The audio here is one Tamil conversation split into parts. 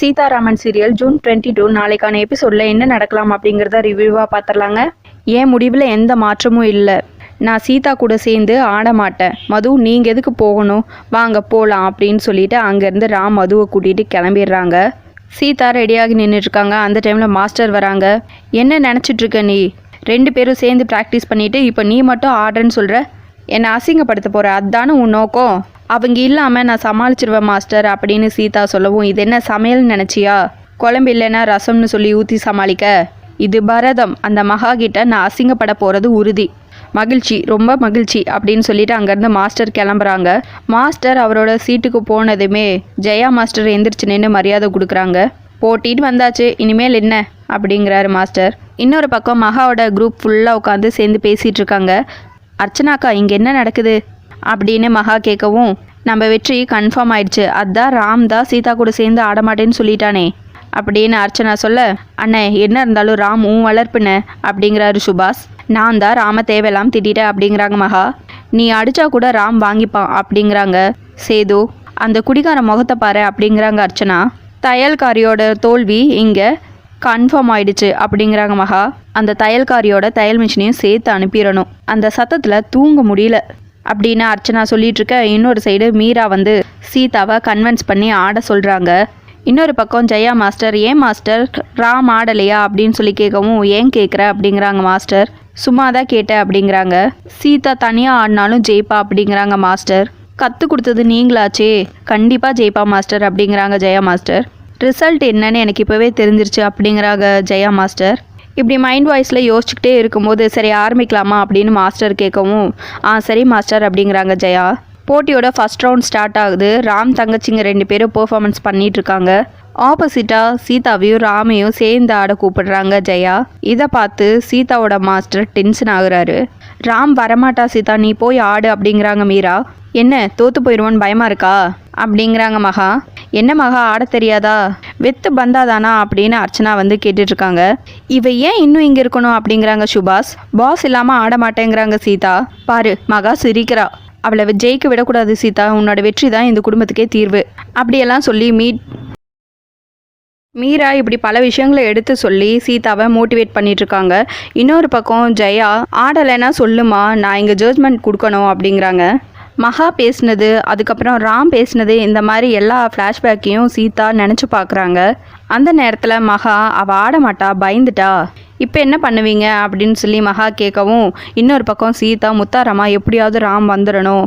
Seetharaman serial June twenty two நாளைக்கான எபிசோடில் என்ன நடக்கலாம் அப்படிங்கிறத ரிவ்யூவாக பார்த்துடலாங்க ஏன் முடிவில் எந்த மாற்றமும் இல்லை. நான் சீதா கூட சேர்ந்து ஆட மாட்டேன். மது நீங்கள் எதுக்கு போகணும்? வாங்க போகலாம் அப்படின்னு சொல்லிட்டு அங்கேருந்து ராம் மதுவை கூட்டிகிட்டு கிளம்பிடுறாங்க. சீதா ரெடியாகி நின்றுட்டுருக்காங்க அந்த டைமில் மாஸ்டர் வராங்க. என்ன நினச்சிட்ருக்க நீ? ரெண்டு பேரும் சேர்ந்து ப்ராக்டிஸ் பண்ணிவிட்டு இப்போ நீ மட்டும் ஆடுறேன்னு சொல்கிற என்னை அசிங்கப்படுத்த போகிற அதானே உன் நோக்கம்? அவங்க இல்லாமல் நான் சமாளிச்சிருவேன் மாஸ்டர் அப்படின்னு சீதா சொல்லவும் இது என்ன சமையல்னு நினச்சியா? குழம்பு இல்லைன்னா ரசம்னு சொல்லி ஊற்றி சமாளிக்க? இது பரதம். அந்த மகா கிட்ட நான் அசிங்கப்பட போகிறது உறுதி. மகிழ்ச்சி ரொம்ப மகிழ்ச்சி அப்படின்னு சொல்லிட்டு அங்கேருந்து மாஸ்டர் கிளம்புறாங்க. மாஸ்டர் அவரோட சீட்டுக்கு போனதுமே ஜெயா மாஸ்டர் எந்திரிச்சு நின்று மரியாதை கொடுக்குறாங்க. போட்டின்னு வந்தாச்சு. இனிமேல் என்ன? அப்படிங்கிறாரு மாஸ்டர். இன்னொரு பக்கம் மகாவோட குரூப் ஃபுல்லாக உட்காந்து சேர்ந்து பேசிகிட்டு இருக்காங்க. அர்ச்சனாக்கா இங்கே என்ன நடக்குது? அப்படின்னு மகா கேட்கவும் நம்ம வெற்றி கன்ஃபார்ம் ஆயிடுச்சு. அதான் ராம் தான் சீதா கூட சேர்ந்து ஆடமாட்டேன்னு சொல்லிட்டானே. அப்படின்னு அர்ச்சனா சொல்ல அண்ணே என்ன இருந்தாலும் ராம் உன் வளர்ப்புன அப்படிங்கிறாரு சுபாஷ். நான் தான் ராம தேவையில்லாம் திட்டிட்டேன் அப்படிங்கிறாங்க மகா. நீ அடிச்சா கூட ராம் வாங்கிப்பான் அப்படிங்கிறாங்க சேது. அந்த குடிகார முகத்தை பாரு அப்படிங்கிறாங்க அர்ச்சனா. தையல்காரியோட தோல்வி இங்கே கன்ஃபார்ம் ஆயிடுச்சு அப்படிங்கிறாங்க மகா. அந்த தையல்காரியோட தையல் மிஷினையும் சேர்த்து அனுப்பிடணும். அந்த சத்தத்தில் தூங்க முடியல. அப்படின்னு அர்ச்சனா சொல்லிட்டு இருக்க இன்னொரு சைடு மீரா வந்து சீதாவை கன்வின்ஸ் பண்ணி ஆட சொல்கிறாங்க இன்னொரு பக்கம் ஜெயா மாஸ்டர் ஏன் மாஸ்டர்? ராம் ஆடலையா? அப்படின்னு சொல்லி கேட்கவும் ஏன் கேட்குற? அப்படிங்கிறாங்க மாஸ்டர். சும்மா தான் கேட்டேன் அப்படிங்கிறாங்க. சீதா தனியாக ஆடினாலும் ஜெயிப்பா? அப்படிங்கிறாங்க மாஸ்டர். கற்றுக் கொடுத்தது நீங்களாச்சே. கண்டிப்பாக ஜெயிப்பா மாஸ்டர் அப்படிங்கிறாங்க ஜெயா மாஸ்டர். ரிசல்ட் என்னன்னு எனக்கு இப்போவே தெரிஞ்சிருச்சு அப்படிங்கிறாங்க ஜெயா மாஸ்டர். இப்படி மைண்ட் வாய்ஸில் யோசிச்சுக்கிட்டே இருக்கும்போது சரி ஆரம்பிக்கலாமா? அப்படின்னு மாஸ்டர் கேட்கவும் ஆ சரி மாஸ்டர் அப்படிங்கிறாங்க ஜெயா. போட்டியோட ஃபர்ஸ்ட் ரவுண்ட் ஸ்டார்ட் ஆகுது. ராம் தங்கச்சிங்க ரெண்டு பேரும் பெர்ஃபார்மன்ஸ் பண்ணிட்டு இருக்காங்க ஆப்போசிட்டாக சீதாவையும் ராமையும் சேர்ந்து ஆட கூப்பிடுறாங்க ஜெயா. இதை பார்த்து சீதாவோட மாஸ்டர் டென்ஷன் ஆகுறாரு. ராம் வரமாட்டா சீதா நீ போய் ஆடு அப்படிங்கிறாங்க மீரா. என்ன தோத்து போயிடுவோன்னு பயமா இருக்கா? அப்படிங்கிறாங்க மகா. என்ன மகா ஆட தெரியாதா? வெத்து பந்தாதானா? அப்படின்னு அர்ச்சனா வந்து கேட்டுட்டு இருக்காங்க இவ ஏன் இன்னும் இங்க இருக்கணும்? அப்படிங்கிறாங்க சுபாஷ். பாஸ் இல்லாம ஆட மாட்டேங்கிறாங்க சீதா. பாரு மகா சிரிக்கிறா. அவளை ஜெயிக்க விடக்கூடாது சீதா. உன்னோட வெற்றி தான் இந்த குடும்பத்துக்கே தீர்வு. அப்படியெல்லாம் சொல்லி மீட் மீரா இப்படி பல விஷயங்களை எடுத்து சொல்லி சீதாவை மோட்டிவேட் பண்ணிகிட்ருக்காங்க இன்னொரு பக்கம் ஜெயா ஆடலைன்னா சொல்லுமா? நான் இங்கே ஜட்ஜ்மெண்ட் கொடுக்கணும் அப்படிங்கிறாங்க. மகா பேசினது அதுக்கப்புறம் ராம் பேசுனது இந்த மாதிரி எல்லா ஃப்ளாஷ்பேக்கையும் சீதா நினச்சி பார்க்குறாங்க அந்த நேரத்தில் மகா அவள் ஆட மாட்டா பயந்துட்டா? இப்போ என்ன பண்ணுவீங்க அப்படின்னு சொல்லி மகா கேட்கவும் இன்னொரு பக்கம் சீதா முத்தாரம்மா எப்படியாவது ராம் வந்துடணும்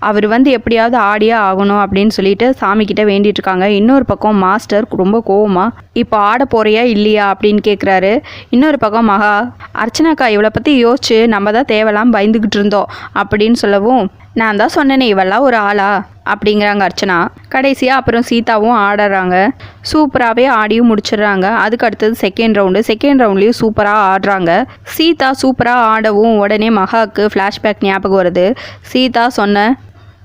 அவர் வந்து எப்படியாவது ஆடியே ஆகணும் அப்படின்னு சொல்லிட்டு சாமிக்கிட்ட வேண்டிட்டு இருக்காங்க. இன்னொரு பக்கம் மாஸ்டர் ரொம்ப கோவமா இப்போ ஆட போறியா இல்லையா? அப்படின்னு கேட்குறாரு இன்னொரு பக்கம் மகா அர்ச்சனாக்கா இவளை பற்றி யோசிச்சு நம்ம தான் தேவலாம் பயந்துக்கிட்டு இருந்தோம் அப்படின்னு சொல்லவும் நான் தான் சொன்னேனே இவெல்லாம் ஒரு ஆளா? அப்படிங்கிறாங்க அர்ச்சனா. கடைசியாக அப்புறம் சீதாவும் ஆடுறாங்க. சூப்பராகவே ஆடியும் முடிச்சிடுறாங்க. அதுக்கு அடுத்தது செகண்ட் ரவுண்டு செகண்ட் ரவுண்ட்லேயும் சூப்பராக ஆடுறாங்க. சீதா சூப்பராக ஆடவும் உடனே மகாவுக்கு ஃப்ளாஷ்பேக் ஞாபகம் வருது. சீதா சொன்ன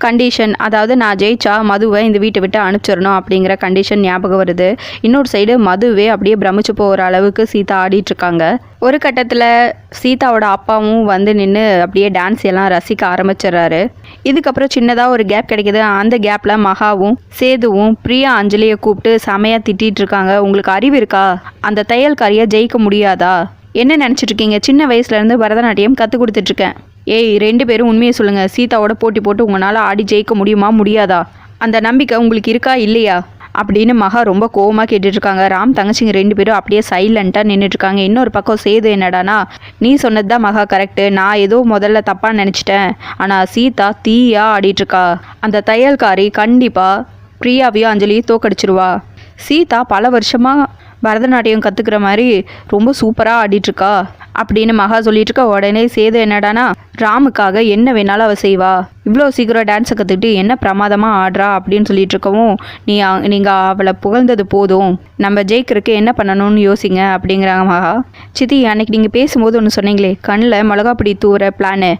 கண்டிஷன் அதாவது நான் ஜெயிச்சா மதுவை இந்த வீட்டை விட்டு அனுப்பிச்சிடணும் அப்படிங்கிற கண்டிஷன் ஞாபகம் வருது. இன்னொரு சைடு மதுவே அப்படியே பிரமிச்சு போகிற அளவுக்கு சீதா ஆடிட்டு இருக்காங்க. ஒரு கட்டத்தில் சீதாவோட அப்பாவும் வந்து நின்று அப்படியே டான்ஸ் எல்லாம் ரசிக்க ஆரம்பிச்சிடுறாரு. இதுக்கப்புறம் சின்னதாக ஒரு கேப் கிடைக்குது. அந்த கேப்பில் மகாவும் சேதுவும் பிரியா அஞ்சலியை கூப்பிட்டு செமையாக திட்டிகிட்டு இருக்காங்க. உங்களுக்கு அறிவு இருக்கா? அந்த தையல்காரியை ஜெயிக்க முடியாதா? என்ன நினச்சிட்ருக்கீங்க சின்ன வயசுலேருந்து பரதநாட்டியம் கற்றுக் கொடுத்துட்ருக்கேன் ஏய் ரெண்டு பேரும் உண்மையை சொல்லுங்கள் சீதாவோட போட்டி போட்டு உங்களால் ஆடி ஜெயிக்க முடியுமா முடியாதா? அந்த நம்பிக்கை உங்களுக்கு இருக்கா இல்லையா? அப்படின்னு மகா ரொம்ப கோவமாக கேட்டுட்ருக்காங்க. ராம் தங்கச்சிங்க ரெண்டு பேரும் அப்படியே சைலண்ட்டாக நின்றுட்டுருக்காங்க இன்னொரு பக்கம் சேது என்னடானா நீ சொன்னது தான் மகா கரெக்டு நான் ஏதோ முதல்ல தப்பாக நினச்சிட்டேன். ஆனால் சீதா தீயா ஆடிட்டுருக்கா அந்த தையல்காரி கண்டிப்பாக பிரியாவையும் அஞ்சலியும் தோக்கடிச்சிருவா. சீதா பல வருஷமாக பரதநாட்டியம் கற்றுக்கிற மாதிரி ரொம்ப சூப்பராக ஆடிட்டுருக்கா? அப்படின்னு மகா சொல்லிட்டு இருக்க உடனே சேது என்னடானா ராமுக்காக என்ன வேணாலும் அவள் செய்வா. இவ்வளோ சீக்கிரம் டான்ஸை கற்றுக்கிட்டு என்ன பிரமாதமாக ஆடுறா? அப்படின்னு சொல்லிட்டு இருக்கவும் நீ நீங்கள் அவளை புகழ்ந்தது போதும். நம்ம ஜெயிக்கிறதுக்கு என்ன பண்ணணும்னு யோசிங்க அப்படிங்கிறாங்க மகா. சித்தி அன்னைக்கு நீங்கள் பேசும்போது ஒன்று சொன்னீங்களே கண்ணில் மிளகாப்பிடி தூர பிளானு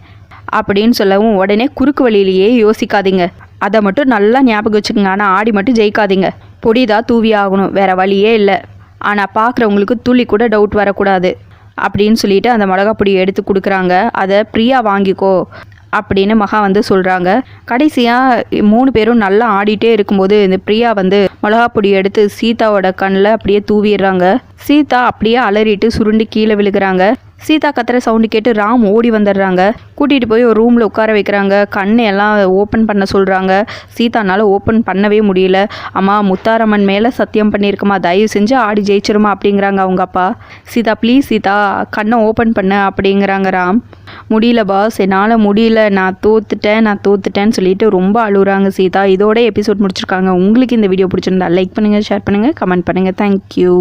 அப்படின்னு சொல்லவும் உடனே குறுக்கு வழியிலேயே யோசிக்காதீங்க. அதை மட்டும் நல்லா ஞாபகம் வச்சுக்கோங்க. ஆனால் ஆடி மட்டும் ஜெயிக்காதீங்க. பொடிதான் தூவி ஆகணும். வேற வழியே இல்லை. ஆனால் பார்க்குறவங்களுக்கு துளி கூட டவுட் வரக்கூடாது. அப்படின்னு சொல்லிட்டு அந்த மிளகாப்பொடியை எடுத்து கொடுக்குறாங்க. அதை பிரியா வாங்கிக்கோ அப்படின்னு மகா வந்து சொல்கிறாங்க கடைசியாக மூணு பேரும் நல்லா ஆடிட்டே இருக்கும்போது இந்த பிரியா வந்து மிளகா பொடி எடுத்து சீதாவோட கண்ணில் அப்படியே தூவிடுறாங்க. சீதா அப்படியே அலறிட்டு சுருண்டு கீழே விழுகிறாங்க. சீதா கத்துற சவுண்டு கேட்டு ராம் ஓடி வந்துடுறாங்க. கூட்டிகிட்டு போய் ஒரு ரூமில் உட்கார வைக்கிறாங்க. கண்ணை எல்லாம் ஓப்பன் பண்ண சொல்கிறாங்க சீதானால் ஓப்பன் பண்ணவே முடியல. அம்மா முத்தாரம்மன் மேலே சத்தியம் பண்ணியிருக்கமா தயவு செஞ்சு ஆடி ஜெயிச்சிருமா அப்படிங்கிறாங்க அவங்க அப்பா. சீதா ப்ளீஸ் சீதா கண்ணை ஓப்பன் பண்ண அப்படிங்கிறாங்க ராம். முடியல பாஸ் என்னால் முடியல. நான் தோத்துட்டேன் நான் தோத்துட்டேன்னு சொல்லிட்டு ரொம்ப அழுகுறாங்க சீதா. இதோட எபிசோட் முடிச்சிருக்காங்க. உங்களுக்கு இந்த வீடியோ பிடிச்சிருந்தா லைக் பண்ணுங்கள் ஷேர் பண்ணுங்கள் கமெண்ட் பண்ணுங்கள் தேங்க்யூ